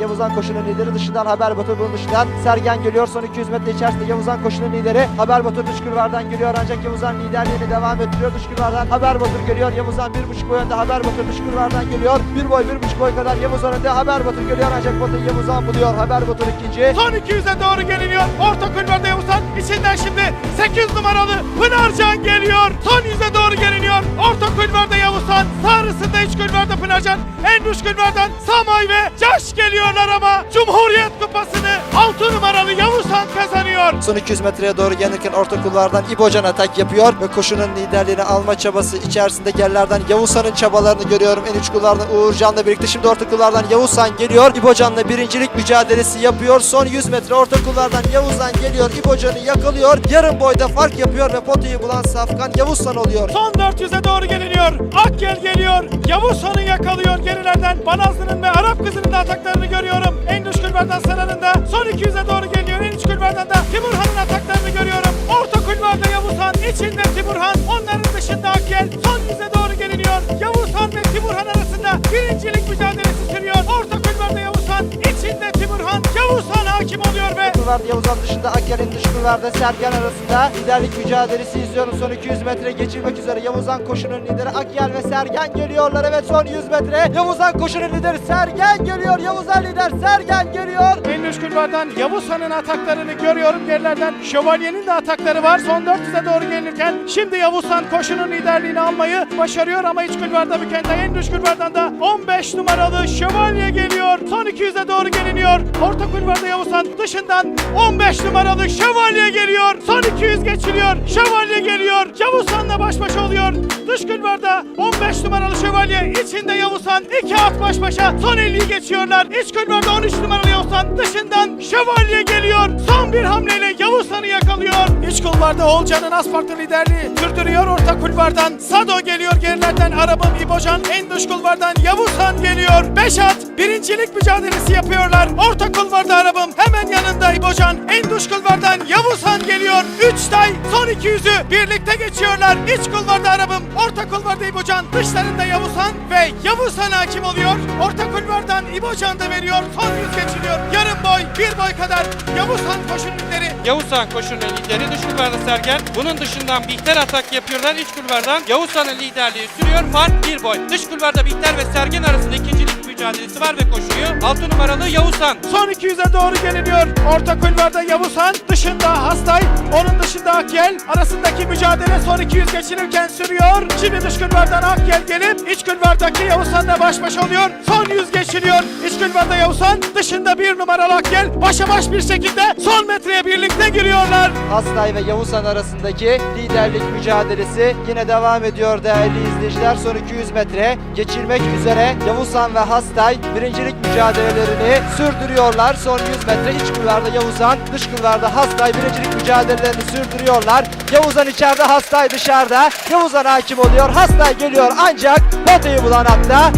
Yavuzan koşunun lideri dışından Haber Batur bunun dışından Sergen geliyor. Son 200 metre içerisinde Yavuzan koşunun lideri Haber Batur dış kulvardan geliyor ancak Yavuzan liderliğini devam ettiriyor. Dış kulvardan Haber Batur geliyor. Yavuzan bir buçuk boy önde Haber Batur dış kulvardan geliyor. Bir boy bir buçuk boy kadar Yavuzan önde Haber Batur geliyor ancak Batur Yavuzan buluyor. Haber Batur ikinci. Son 200'e doğru geliniyor. Orta kulvarda Yavuzhan. İçinden şimdi 8 numaralı Pınarcan geliyor. Son 100'e doğru. Orta kulvarda Yavuzhan. Sağrısında iç kulvarda Pınarcan. En dış kulvardan Samay ve Caş geliyorlar ama Cumhuriyet Kupası'nı 6 numaralı Yavuzhan kazanıyor. Son 200 metreye doğru gelirken orta kulvardan İbocan atak yapıyor ve koşunun liderliğini alma çabası içerisinde gerilerden Yavuzhan'ın çabalarını görüyorum. En üç kulvardan Uğurcan'la birlikte şimdi orta kulvardan Yavuzhan geliyor. İbocan'la birincilik mücadelesi yapıyor. Son 100 metre orta kulvardan Yavuzhan geliyor. İbocan'ı yakalıyor. Yarım boyda fark yapıyor ve potayı bulan Safkan Yavuzhan oluyor. Son 400'e doğru geliniyor. Akgel geliyor. Yavuzhan'ı yakalıyor gerilerden. Banazlı'nın ve Arap kızının da ataklarını görüyorum. En dış kulvardan Sara'nın da. Son 200'e doğru geliyor. En iç kulvardan da Timurhan'ın ataklarını görüyorum. Orta kulvarda Yavuzhan. içinde Timurhan. Onların dışında Akgel. Son oluyor ve kulvarda Yavuzhan dışında Akker'in dış kulvarda Sergen arasında liderlik mücadelesi izliyorum. Son 200 metre geçilmek üzere Yavuzhan koşunun lideri Akker ve Sergen geliyorlar. Evet son 100 metre Yavuzhan koşunun lideri Sergen geliyor. Yavuzhan lider Sergen geliyor. En üst kulvardan Yavuzhan'ın ataklarını görüyorum gerilerden. Şövalyenin de atakları var. Son 400'e doğru gelirken şimdi Yavuzhan koşunun liderliğini almayı başarıyor ama iç kulvarda Bükentay en üst kulvardan da 15 numaralı Şövalye geliyor. Son 200'e doğru geliniyor. Orta kulvarda Yavuzhan dışından 15 numaralı Şövalye geliyor. Son 200 geçiliyor. Şövalye geliyor. Yavuzhan'la baş başa oluyor. Dış kulvarda 15 numaralı Şövalye içinde Yavuzhan. iki at baş başa. Son 50'yi geçiyorlar. İç kulvarda 13 numaralı Yavuzhan dışından Şövalye geliyor. Son bir hamleyle Yavuzhan'ı yakalıyor. İç kulvarda Olcan'ın Aspart'ın liderliği sürdürüyor. Orta kulvardan Sado geliyor gerilerden Arabam İbocan. En dış kulvardan Yavuzhan geliyor. Beş at birincilik mücadelesi yapıyorlar. Orta kulvarda Arabam hemen yanında İbocan. En dış kulvardan Yavuzhan geliyor. Üç tay son 200'ü birlikte geçiyorlar. İç kulvarda Arabam. Orta kulvarda İbocan. Dışlarında Yavuzhan ve Yavuzhan hakim oluyor. Orta kulvardan İbocan da veriyor. Son 100 geçiliyor. Yarım boy, bir boy kadar Yavuzhan koşun lideri. Yavuzhan koşunun lideri dış kulvarda Sergen. Bunun dışından Bihter atak yapıyorlar. İç kulvardan Yavuzhan'ın liderliği sürüyor. Fark bir boy. Dış kulvarda Bihter ve Sergen arasında ikincilik mücadelesi var ve koşuyor. 6 numaralı Yavuzhan. Son 200'e doğru geliniyor. Orta kulvarda Yavuzhan, dışında Akyel. Arasındaki mücadele son 200 geçilirken sürüyor. Şimdi dış kulvardan Akyel gelip iç kulvardaki Yavuzhan'la baş başa oluyor. Son 100 geçiliyor. İç kulvarda Yavuzhan, dışında bir numaralı Akyel. Başa baş bir şekilde son metreye birlikte giriyorlar. Hastay ve Yavuzhan arasındaki liderlik mücadelesi yine devam ediyor değerli izleyiciler. Son 200 metre geçilmek üzere Yavuzhan ve Hastay birincilik mücadelelerini sürdürüyorlar. Son 100 metre iç kulvarda Yavuzhan, dış kulvarda Hastay birincilik mücadelelerini sürdürüyorlar. Yavuzhan içeride, Hastay dışarıda. Yavuzhan hakim oluyor, Hastay geliyor ancak potayı bulan hatta